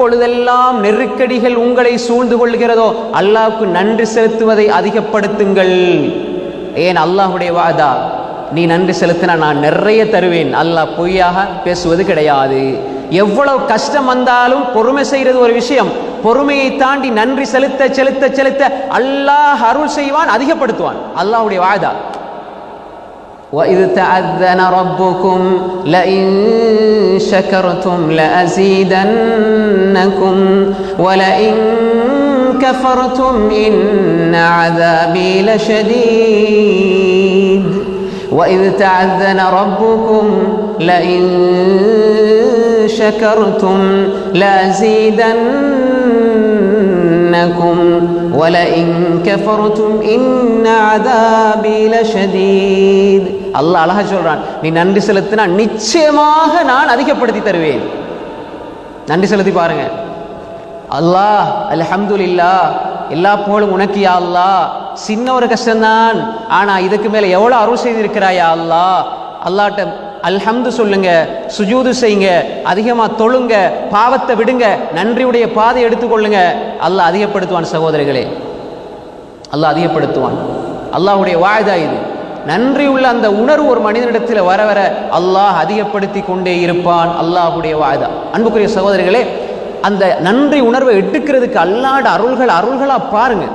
எப்பொழுதெல்லாம் நெருக்கடிகள் உங்களை சூழ்ந்து கொள்கிறதோ அல்லாவுக்கு நன்றி செலுத்துவதை அதிகப்படுத்துங்கள். ஏன் அல்லாஹ்வுடைய வாதா? நீ நன்றி செலுத்தினா நான் நிறைய தருவேன். அல்லாஹ் பொய்யாக பேசுவது கிடையாது. எவ்வளவு கஷ்டம் வந்தாலும் பொறுமை செய்கிறது ஒரு விஷயம். பொறுமையை தாண்டி நன்றி செலுத்த செலுத்த செலுத்த அல்லாஹ் அருள் செய்வான் அதிகப்படுத்துவான். அல்லாஹுடைய வாதா. وإذ تأذن ربكم لئن شكرتم لأزيدنكم ولئن كفرتم إن عذابي لشديد وإذ تأذن ربكم لئن شكرتم لأزيدنكم ولئن كفرتم إن عذابي لشديد அல்லாஹ் அழகா சொல்றான் நீ நன்றி செலுத்தினா நிச்சயமாக நான் அதிகப்படுத்தி தருவேன் நன்றி செலுத்தி பாருங்க அல்லாஹ் அல்ஹம்துலில்லா எல்லா புகழும் உனக்கு யா அல்லாஹ் சின்ன ஒரு கஷ்டம்தான் ஆனா இதுக்கு மேல எவ்வளவு அருள் செய்திருக்கிறாயா அல்லாஹ் அல்லாட்ட அல்ஹம்து சொல்லுங்க சுஜூது செய்யுங்க அதிகமாக தொழுங்க பாவத்தை விடுங்க நன்றியுடைய பாதை எடுத்துக்கொள்ளுங்க. அல்லாஹ் அதிகப்படுத்துவான் சகோதரிகளே. அல்லாஹ் அதிகப்படுத்துவான். அல்லாஹுடைய வாய்தா இது. நன்றி உள்ள அந்த உணர்வு ஒரு மனிதனிடத்தில் வர வர அல்லாஹ் அதிகப்படுத்தி கொண்டே இருப்பான். அல்லாஹுடைய வாய்தா. அன்புக்குரிய சகோதரிகளே அந்த நன்றி உணர்வை எடுக்கிறதுக்கு அல்லாட அருள்கள் அருள்களாக பாருங்கள்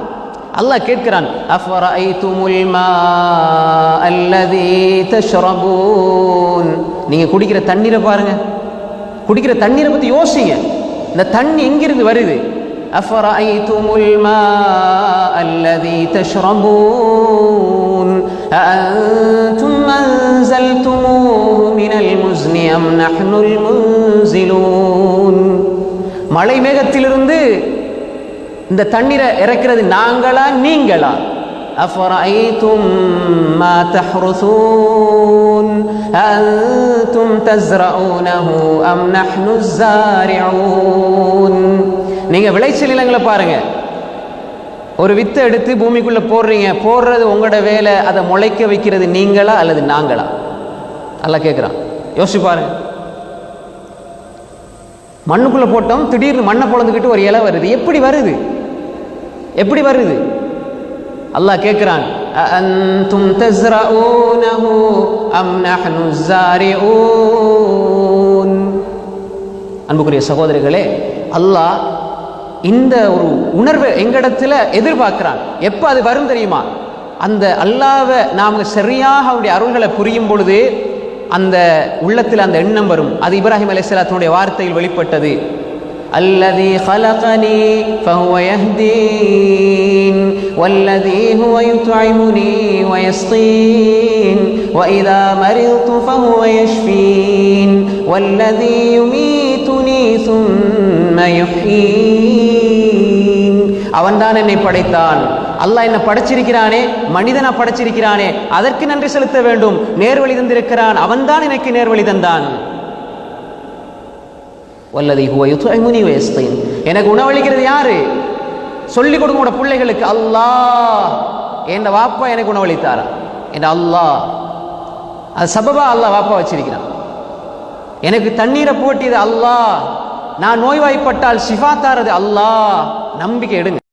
அல்லாஹ் கேட்கிறான் அஃபரஐதுமுல் மாஅ அல்லதீ தஷ்ரபூன் நீங்க குடிக்கிற தண்ணீரை பாருங்க குடிக்கிற தண்ணீரை பத்தி யோசிங்க இந்த தண்ணி எங்கிருந்து வருது أفرأيتم الماء الذي تشربون أأنتم أنزلتموه من المزن أم نحن المنزلون மழை மேகத்திலிருந்து இந்த தண்ணீரை இறக்கிறது நாங்களா நீங்களா أفرأيتم ما تحرثون أنتم تزرعونه أم نحن الزارعون நீங்க விளைச்சல் நிலங்களை பாருங்க ஒரு வித்தை எடுத்து பூமிக்குள்ள போடுறீங்க போடுறது உங்களோட வேலை அதை முளைக்க வைக்கிறது நீங்களா அல்லது நாங்களா நல்லா கேட்குறான் யோசிச்சு பாருங்க மண்ணுக்குள்ள போட்டோம் திடீர்னு மண்ணை பொழந்துக்கிட்டு ஒரு இலை வருது எப்படி வருது எப்படி வருது? அல்லாஹ் கேட்கிறான் அன்தும் தஸ்ரஊனஹு அம் நஹ்னு ஸாரிஊன்? அன்புக்குரிய சகோதரிகளே அல்லாஹ் இந்த ஒரு உணர்வை எங்கிடத்துல எதிர்பார்க்கிறான்? எப்போ அது வரும் தெரியுமா? அந்த அல்லாவை நாம் சரியாக அவருடைய அருள்களை புரியும் பொழுது அந்த உள்ளத்தில் அந்த எண்ணம் வரும். அது இப்ராஹிம் அலைஹிஸ்ஸலாத்தினுடைய வார்த்தையில் வெளிப்பட்டது. الذي خلقني فهو يهدين والذي هو يطعمني ويسقين وإذا مرضت فهو يشفين والذي يميتني ثم يحيين அவன்தான் என்னை படைத்தான் அல்லாஹ் என்ன படைச்சிருக்கிறானே மனிதனா படைச்சிருக்கிறானே அதற்கு நன்றி செலுத்த வேண்டும் நேர்வழி தந்திருக்கிறான் அவன்தான் எனக்கு நேர்வழி தந்தான் வல்லதி ஹுவ முனி வயஸ்தீன் எனக்கு உணவளிக்கிறது யாரு? சொல்லிக் கொடுங்க உங்களோட பிள்ளைகளுக்கு அல்லாஹ். என் வாப்பா எனக்கு உணவளித்தாரா? என் அல்லாஹ். அது சபபா அல்லாஹ் வாப்பா வச்சிருக்கிறான். எனக்கு தண்ணீரை போட்டியது அல்லாஹ். நான் நோய்வாய்ப்பட்டால் ஷிஃபா தாரது அல்லாஹ். நம்பிக்கை எடுங்க.